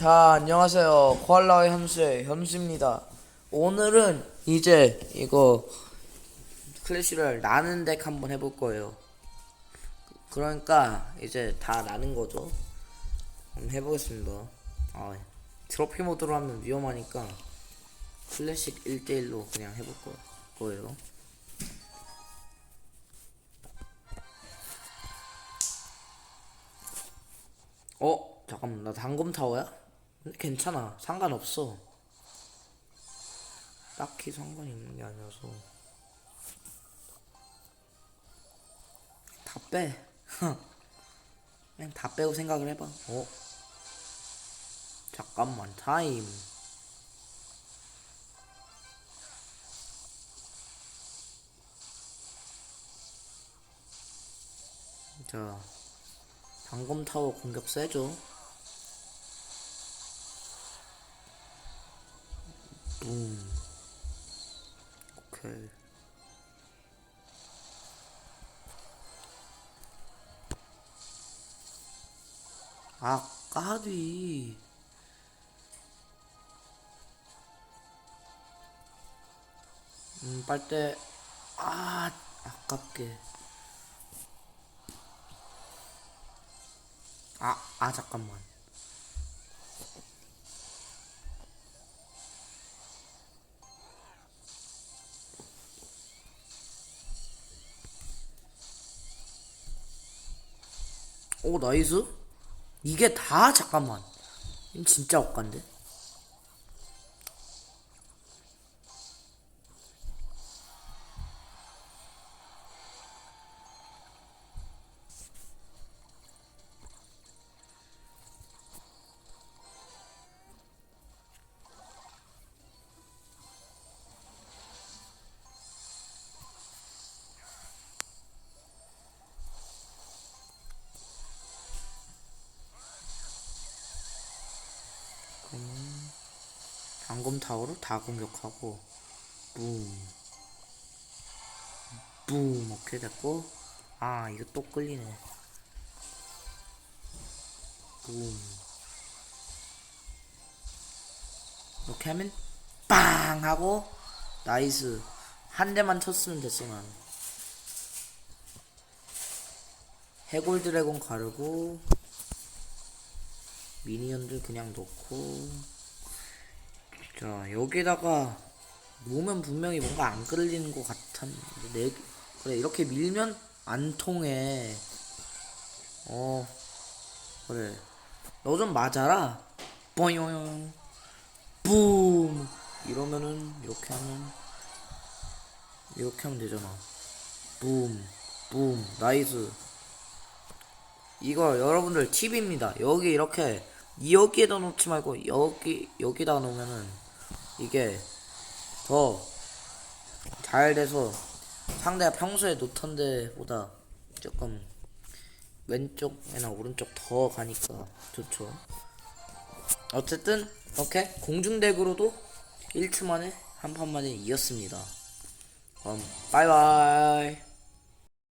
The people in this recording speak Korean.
자, 안녕하세요. 코알라의 현수의 현수입니다. 오늘은 이제 이거 클래시를 나는 덱 한번 해볼 거예요. 그러니까 이제 다 나는 거죠. 한번 해보겠습니다. 아, 트로피 모드로 하면 위험하니까 클래식 1대1로 그냥 해볼 거- 거예요. 어? 잠깐만 나 단검 타워야? 괜찮아. 상관없어. 딱히 상관이 있는 게 아니라서. 다 빼. 그냥 다 빼고 생각을 해봐. 어? 잠깐만 타임. 자 단검 타워 공격 세죠 붐. 오케이. 아, 까비. 음, 빨대. 아, 아깝게. 아, 아, 잠깐만. 오 나이스? 이게 다 잠깐만. 진짜 억간데 방검 타워로 다 공격하고 붐. 붐 오케이 됐고 아 이거 또 끌리네. 붐 이렇게 하면 빵 하고 나이스. 한 대만 쳤으면 됐어 난 해골 드래곤 가르고 미니언들 그냥 놓고 자 여기다가 놓으면 분명히 뭔가 안 끌리는 것 같았는데 내 그래 이렇게 밀면 안 통해. 어 그래. 너 좀 맞아라. 뽀용 붐 이러면은 이렇게 하면 이렇게 하면 되잖아. 붐붐 나이스. 이거 여러분들 팁입니다. 여기 이렇게 여기에다 놓지 말고 여기 여기다가 놓으면은 이게 더 잘 돼서 상대가 평소에 놓던 데보다 조금 왼쪽이나 오른쪽 더 가니까 좋죠. 어쨌든 이렇게 공중덱으로도 1초 만에 한 판 만에 이겼습니다. 그럼 바이바이.